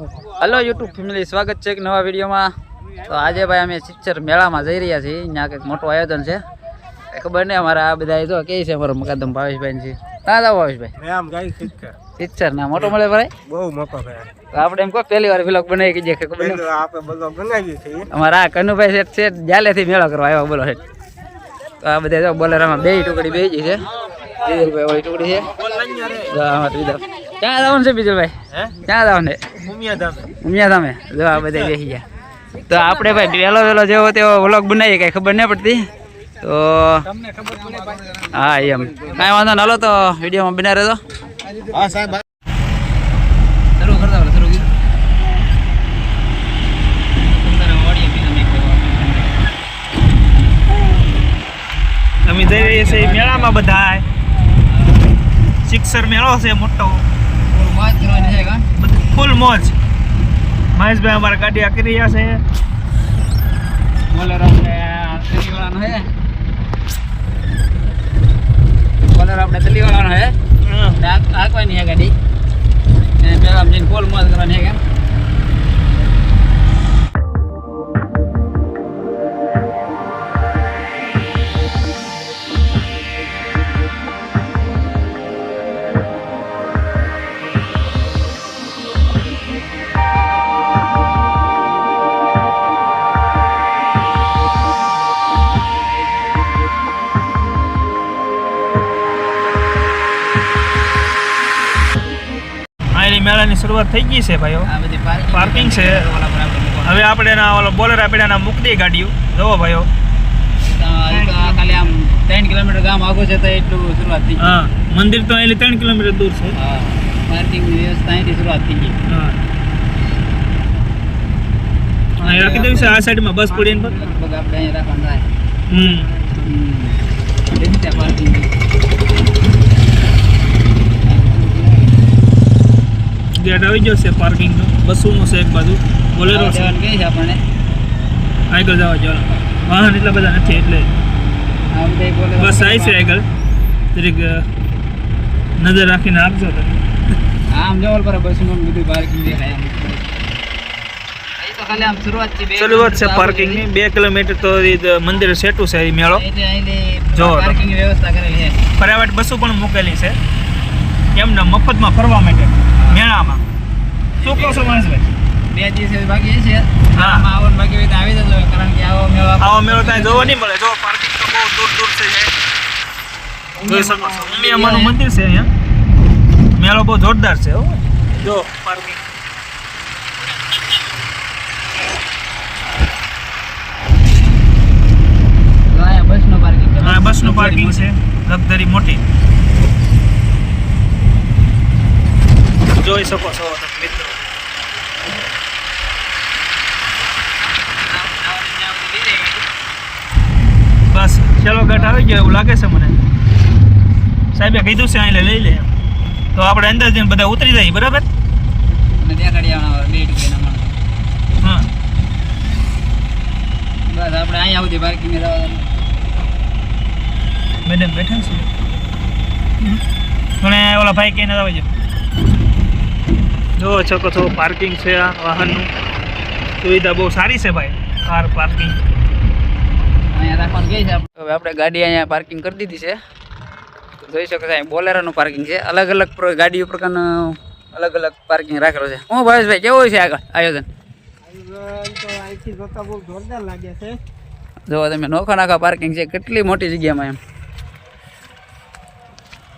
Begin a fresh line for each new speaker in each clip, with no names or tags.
Hello YouTube family સ્વાગત છે એક નવા વિડીયોમાં. તો આજે ભાઈ અમે સિચ્ચર મેળામાં જઈ રહ્યા છીએ. અહીંયા કંઈક મોટું આયોજન છે. ખબર નહીં અમારા આ બધા જો કે છે અમારો મકાદમ ભાવેશભાઈ છે. ક્યાં જાવ ભાવેશભાઈ. સિચ્ચર ના મોટો મળે ભાઈ?
બહુ મોટો ભાઈ
તો આપણે એમ કહો પહેલી વાર બ્લોગ બનાવી કીધે ખબર
આપણે
અમારા આ કનુભાઈ શેઠ છે જાલેથી મેળો કરવા આવ્યા બોલો શેઠ. તો આ બધા જો બોલેરામાં બે ટુકડી બે છે. બીજલભાઈ વાળી ટુકડી છે. ક્યાં જવાનું છે બીજલભાઈ? ક્યાં જવાનું છે? ઉમિયા તમે જો આ બધા બેસી ગયા. તો આપણે ભાઈ વહેલો વહેલો જેવો તેવો વ્લોગ બનાવીએ કાંઈ ખબર નહીં પડતી. તો
તમને ખબર પડે
હા એમ. કાંઈ વાંધો ના હલો તો વિડીયોમાં બના રહેતો
હા સાહેબ
શરૂ કરતા શરૂ
અમે જઈ રહીએ છીએ મેળામાં બધા શિક્ષર મેળો છે મોટો. ફૂલ મોજ. મહેશભાઈ અમારા ગાડી આકી રહ્યા છે.
બોલેરો આપણે હે. બોલેરો આપણે દિલ્હીવાળાનો હે. હાંકવાની હે ગાડી. ને જઈને ફૂલ મોજ કરવાની હે કેમ?
થઈ ગઈ છે ભાઈઓ.
આ બધી પાર્કિંગ
છે. હવે આપણે એના ઓલો બોલર આપણે એના મૂકી ગાડીઓ. જવો ભાઈઓ.
ખાલી આમ ત્રણ કિલોમીટર ગામ આગળ છે તો એટલું શરૂઆત થઈ
હા મંદિર તો અહીંથી ત્રણ કિલોમીટર દૂર છે.
હા પાર્કિંગની વ્યવસ્થા અહીંથી શરૂઆત થઈ ગઈ.
હા. અહીં રાખી આ સાઈડમાં બસ પડી
આપણે અહીં રાખવાનું
હમ.
પાર્કિંગ
ગેટ આવી ગયો છે પાર્કિંગનો બસોનો છે એક બાજુ. બોલેરો છે.
આપણને?
આગળ જવા જવાનું. વાહન એટલા બધા નથી એટલે બસ આવી છે આગળ જરીક નજર રાખીને આપજો તમે.
આમ જવાલ પર બસનું બધું પાર્કિંગ દેખાય આમ. ખાલી આમ શરૂઆત છે
પાર્કિંગની બે કિલોમીટર તો એ મંદિર સેટું છે એ મેળો. જો
વ્યવસ્થા કરેલી છે.
પ્રાઇવેટ બસો પણ મૂકેલી છે. એમને મફતમાં ફરવા માટે. મેળામાં. શું કહો છો મહેશભાઈ?
બે દિવસ બાકી છે
હા.
આમાં બાકી હોય તો આવી જજો કારણ કે આવો મેળો
આવો મેળો ત્યાં જોવા નહીં મળે. જો પાર્કિંગ તો બહુ દૂર દૂર છે જોઈ શકો છો. ઉમિયામાનું મંદિર છે અહીંયા. મેળો બહુ જોરદાર છે હો. જો પાર્કિંગ.
બસનું પાર્કિંગ છે.
લગધરી મોટી. જોઈ શકો છો તમે મિત્રો. બસ ચલો ગટ આવી ગયો એવું લાગે છે મને. સાહેબે કીધું છે અહીં લઈ લે. તો આપણે અંદર જઈને બધા ઉતરી જઈએ બરાબર. હા.
બસ આપણે અહીંયા સુધી પાર્કિંગ જવાનું
મેડમ બેઠા છે. અને ઓલા ભાઈ કહીને આવે જાઓ જોવો છો છો પાર્કિંગ છે આ વાહનનું. સુવિધા બહુ સારી છે ભાઈ કાર પાર્કિંગ
અહીંયા રાખવાનું કહે છે આપણે. હવે આપણે ગાડી અહીંયા પાર્કિંગ કરી દીધી છે. જોઈ શકો છો અહીં બોલેરોનું પાર્કિંગ છે. અલગ અલગ ગાડીઓ પ્રકારનું અલગ અલગ પાર્કિંગ રાખેલો છે. હું ભાવેશભાઈ કેવું છે આગળ આયોજન?
જોરદાર લાગે છે.
જો તમે નોખા નાખા પાર્કિંગ છે. કેટલી મોટી જગ્યામાં એમ?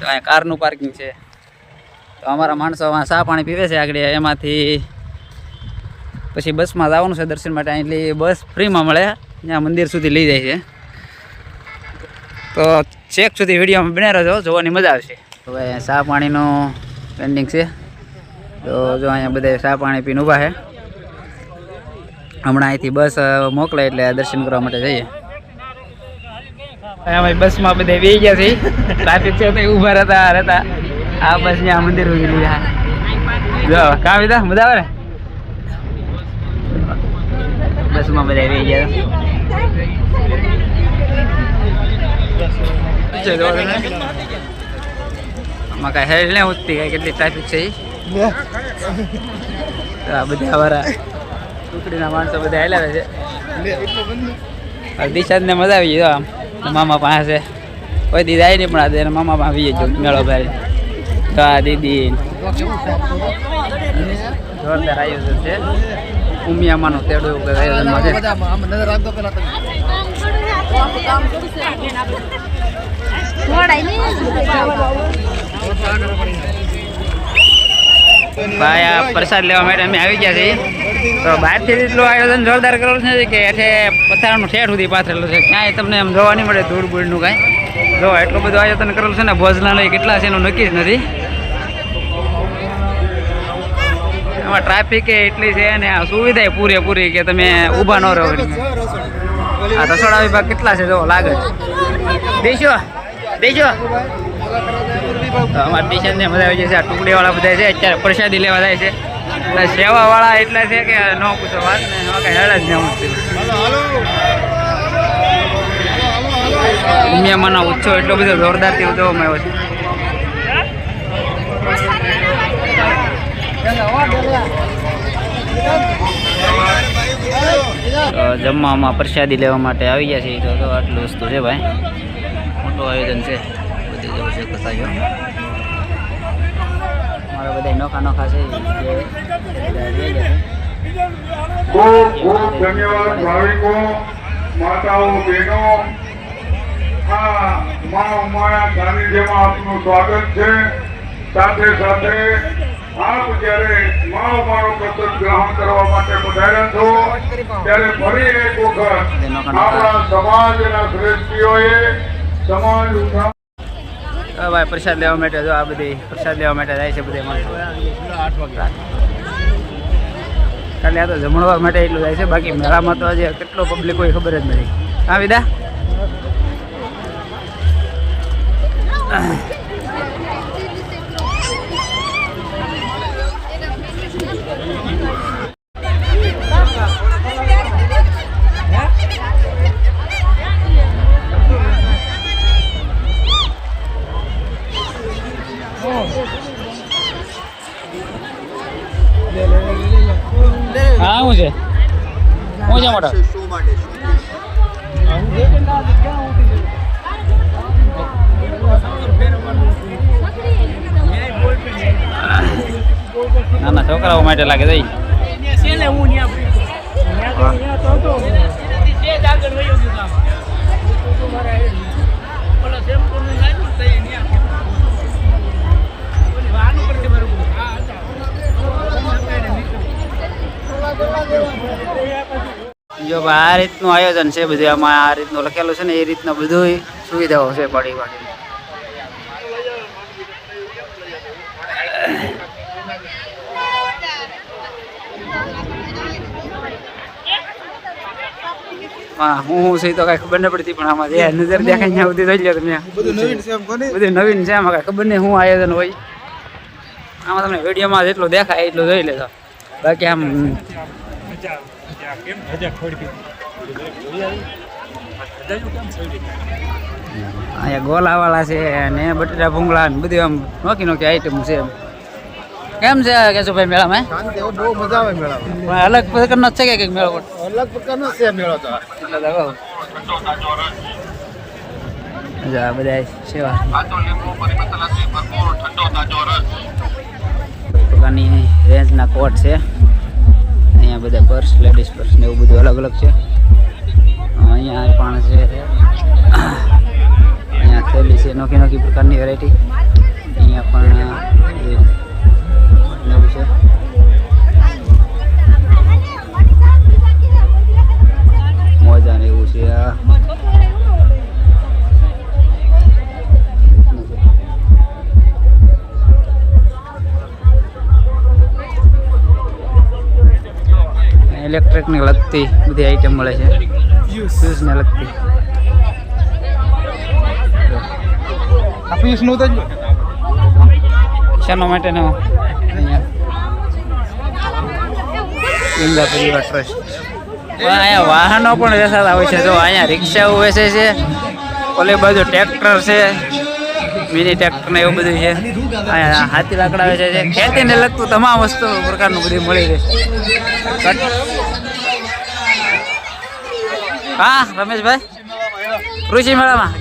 અહીંયા કારનું પાર્કિંગ છે. તો અમારા માણસો ચા પાણી પીવે છે આગળ, એમાંથી પછી બસમાં જવાનું છે દર્શન માટે. એટલે બસ ફ્રીમાં મળે. ત્યાં મંદિર સુધી લઈ જાય છે. તો ચેક સુધી વિડીયોમાં બને રહેજો, જોવાની મજા આવશે. હવે ચા પાણીનું પેન્ડિંગ છે. તો જો અહીંયા બધા ચા પાણી પીને ઊભા છે. હમણાં અહીંથી બસ મોકલે એટલે દર્શન કરવા માટે જઈએ. અમે બસમાં બધા વી ગયા છે. ટ્રાફિક છે ઊભા રહેતા રહેતા. આ બસ ત્યાં મંદિર સુધી લઈ જો કા વિધા? મજા આવે ને? બસમાં બધા બેસી ગયા. આમાં કાંઈ હેડ નહીં ઉઠતી કાંઈ કેટલી ટ્રાફિક છે આ બધા અમારા ટુકડીના માણસો બધા હેલાવે છે. દિશાને મજા આવી ગયો આમ મામા પાસે. કોઈ દીધા આવી નહીં પણ એના મામા પાસે આવી ગયો મેળો ભાઈ તો આ દીદી. જોરદાર આયોજન છે. ઉમિયામાનું તેડો એવું આયોજનમાં છે? ભાઈ આ પ્રસાદ લેવા માટે અમે આવી ગયા છીએ. તો બહારથી એટલું આયોજન જોરદાર કરેલું છે કે એઠે પથારનું ઠેઠ સુધી પાથરેલું છે. ક્યાંય તમને એમ જોવા નહીં મળે ધૂળ બૂળનું કાંઈ. જો એટલું બધું આયોજન કરેલું છે ને ભોજનાલય કેટલા છે એનું નક્કી જ નથી. એમાં ટ્રાફિક એટલી છે ને આ સુવિધા પૂરેપૂરી કે તમે ઊભા ન રહો આ રસોડા વિભાગ કેટલા છે જો, લાગે. દેશો દેશો. અમારા ટીચરને મજા આવી જશે, આ ટુકડીવાળા બધા છે, અત્યારે પ્રસાદી લેવા જાય છે. સેવાવાળા એટલા છે કે ન પૂછો વાત ને કઈ જ નહીં ઉમિયામાનો ઉત્સવ એટલો બધો જોરદારથી ઉજવવામાં આવ્યો છે. જમવામાં પ્રસાદી લેવા માટે આવી ગયા છે તો આટલું વસ્તુ છે ભાઈ. મોટું આયોજન છે. બધી જવું છે કથા મારા બધા નોખા નોખા છે.
ખૂબ ખૂબ છે. સાથે સાથે આપ જ્યારે મા મારો પ્રસાદ ગ્રહણ કરવા માટે પધાર્યા છો, ત્યારે ફરી એક વખત આપણા સમાજના શ્રેષ્ઠીઓએ સમાજ
ભાઈ, પ્રસાદ લેવા માટે જો આ બધી પ્રસાદ લેવા માટે જાય છે બધે ખાલી આ તો જમણવા માટે એટલું જાય છે, બાકી મેળામાં તો આજે કેટલો પબ્લિક હોય ખબર જ નથી. હા, વિદા? નાના માટે લાગે છે જો આ રીતનું આયોજન છે બધું. આમાં આ રીતનું લખેલું છે ને એ રીતના બધું સુવિધાઓ છે પડી પાડી હા હું હું છે તો કઈ ખબર ન પડતી પણ આમાં જે નજર દેખાય ત્યાં સુધી જોઈ લો તમે. બધું નવીન છે બધું નવીન છે આમાં કઈ ખબર નહીં શું આયોજન હોય. આમાં તમને વિડીયોમાં જેટલું દેખાય એટલું જોઈ લેજો. બાકી આમ અહીંયા ગોલાવાળા છે ને બટેટા ભૂંગળા ને બધી આમ નોકી નોકી આઈટમ છે એમ. કેમ છે કેશુભાઈ મેળામાં
બહુ મજા આવે મેળામાં.
પણ અલગ પ્રકારનો છે કે કંઈક મેળો? પણ
અલગ પ્રકારનો છે મેળો તો.
એટલે તો કહું. બધા સેવા. પ્રકારની રેન્જના કોટ છે. અહીંયા બધા પર્સ લેડીઝ પર્સ ને એવું બધું અલગ અલગ છે. અહીંયા પણ છે અહીંયા થેલી છે નોખી નોખી પ્રકારની વેરાયટી અહીંયા પણ ઇલેક્ટ્રિકને લગતી બધી આઈટમ મળે છે. ફ્યુઝને લગતી.
આ પીસનું તો
શેનો માટેનો ગંગા પરિવાર ટ્રસ્ટ અહીંયા વાહનો પણ વેચાતા હોય છે. જો અહીંયા રિક્ષાઓ વેચે છે. ઓલી બાજુ ટ્રેક્ટર છે. મિની ટ્રેક્ટર ને એવું બધું છે. અહીંયા હાથી લાકડા વેચે છે. ખેતીને લગતું તમામ વસ્તુ પ્રકારનું બધું મળી રહે. હા રમેશભાઈ? કૃષિ મેળામાં.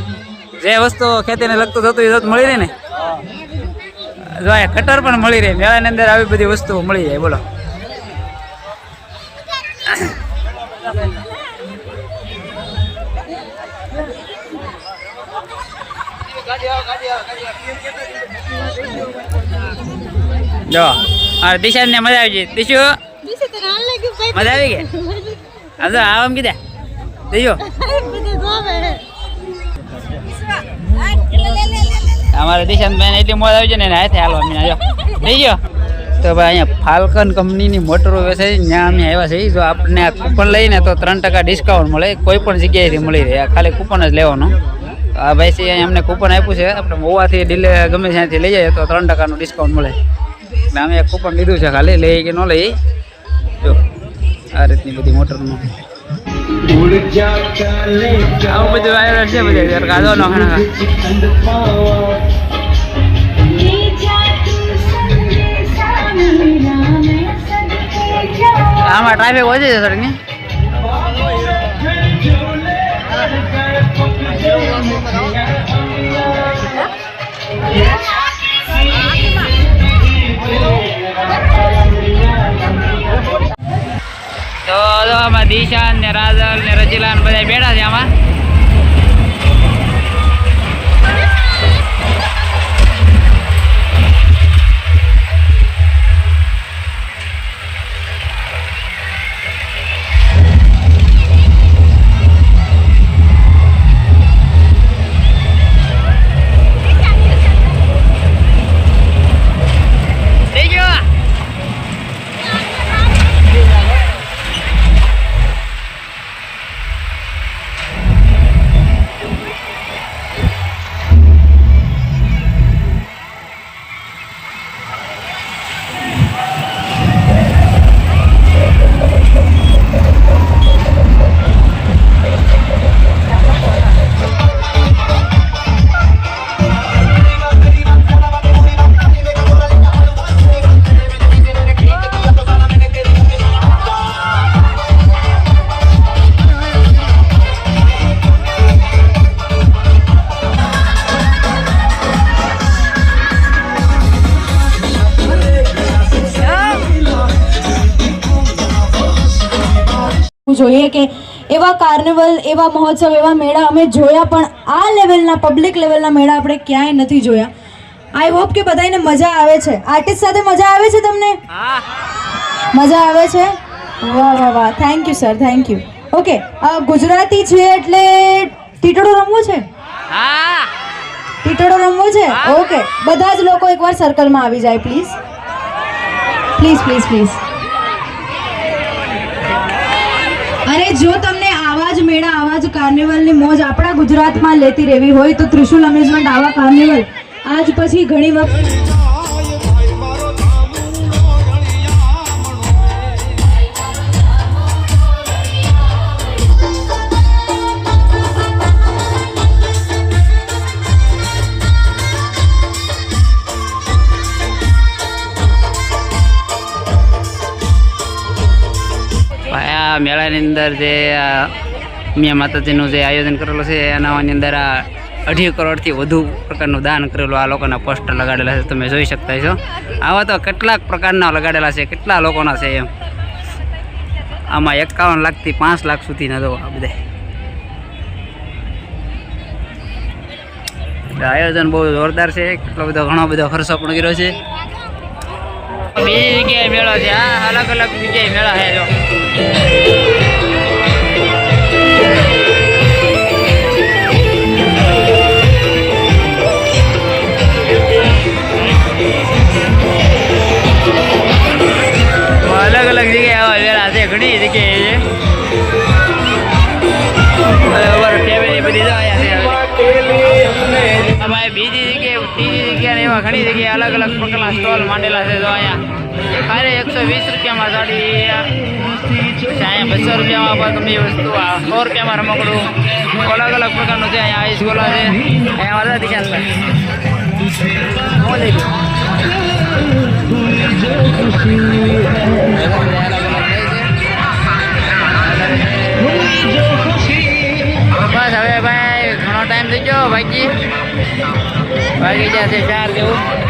જે વસ્તુ ખેતીને લગતું થતું એ મળી રહે ને? જો કટર પણ મળી રહે. મેળાની અંદર આવી બધી વસ્તુઓ મળી જાય. બોલો. જો આ દિશાને મજા આવી ગઈ. દિશુ. મજા આવી ગઈ? આમ કીધા. દિશુ અમારે બેન એટલી મોજ આવી છે ને હાથે હાલવા મીના, જો. દિશુ તો ભાઈ અહીંયા ફાલ્કન કંપનીની મોટરો વેચાય ત્યાં અમે આવ્યા છીએ. જો આપણે આ કૂપન લઈને તો ત્રણ ટકા ડિસ્કાઉન્ટ મળે. કોઈ પણ જગ્યાએથી મળી રહે. ખાલી કૂપન જ લેવાનું. આ ભાઈ છે અમને કૂપન આપ્યું છે. આપણે મોવાથી ડીલે ગમે ત્યાંથી લઈ જઈએ તો ત્રણ ટકાનું ડિસ્કાઉન્ટ મળે. એટલે અમે કૂપન લીધું છે ખાલી. લઈ કે ન લઈ. જો, આ રીતની બધી મોટરનું આવું બધું વાયરલ છે બધે ગાધો નો આમાં ટ્રાફિક ઓછી છે સરની ની દિશાન ને રાજલ ને રજીલા ને બધા બેઠા છે આમાં.
જોઈએ કે એવા કાર્નિવલ, એવા મહોત્સવ, એવા મેળા અમે જોયા પણ આ લેવલના પબ્લિક લેવલના મેળા આપણે ક્યાંય નથી જોયા. આઈ હોપ કે બધાને મજા આવે છે. આર્ટિસ્ટ સાથે મજા આવે છે તમને? મજા આવે છે? વાહ વાહ વાહ. Thank you sir thank you okay Gujarati છે એટલે ટીટડો રમવો છે?
હા
ટીટડો રમવો છે? ઓકે બધા જ લોકો એકવાર સર્કલમાં આવી જાય પ્લીઝ પ્લીઝ પ્લીઝ પ્લીઝ અને જો તમને આવા જ મેળા, આવા જ કાર્નિવલની મોજ આપણા ગુજરાતમાં લેતી રહેવી હોય તો ત્રિશુલ અમ્યુઝમેન્ટ, આવા કાર્નિવલ. આજ પછી ઘણી વખત
મેળાની અંદર જે મિયા માતાજીનું જે આયોજન કરેલું છે એનાની અંદર આ અઢી કરોડથી વધુ પ્રકારનું દાન કરેલું આ લોકોના પોસ્ટર લગાડેલા છે. તમે જોઈ શકતા છો આવા તો કેટલાક પ્રકારના લગાડેલા છે, કેટલા લોકોના છે એમ. આમાં એકાવન લાખથી પાંચ લાખ સુધીના જો આ બધા. આયોજન બહુ જોરદાર છે. કેટલો બધો ઘણો બધો ખર્ચો પણ કર્યો છે. બીજી જગ્યાએ મેળો છે. આ અલગ અલગ જગ્યાએ મેળા છે જો. અલગ અલગ જગ્યાએ આવા મેળા છે ઘણી જગ્યાએ છે. બધી બીજી એવા ઘણી જગ્યાએ અલગ અલગ પ્રકારના સ્ટોલ માંડેલા છે. જો અહીંયા ખાલી એકસો વીસ રૂપિયામાં સાડી અહીંયા બસો રૂપિયામાં પણ તમને વસ્તુ સો રૂપિયામાં રમકડું. અલગ અલગ પ્રકારનું છે. અહીંયા આઈસ ગોલા છે. અહીંયા બધા દિશા બસ હવે ભાઈ, ઘણો ટાઈમ થઈ ગયો, ભાઈજી. વાગી જશે ચાર જેવું.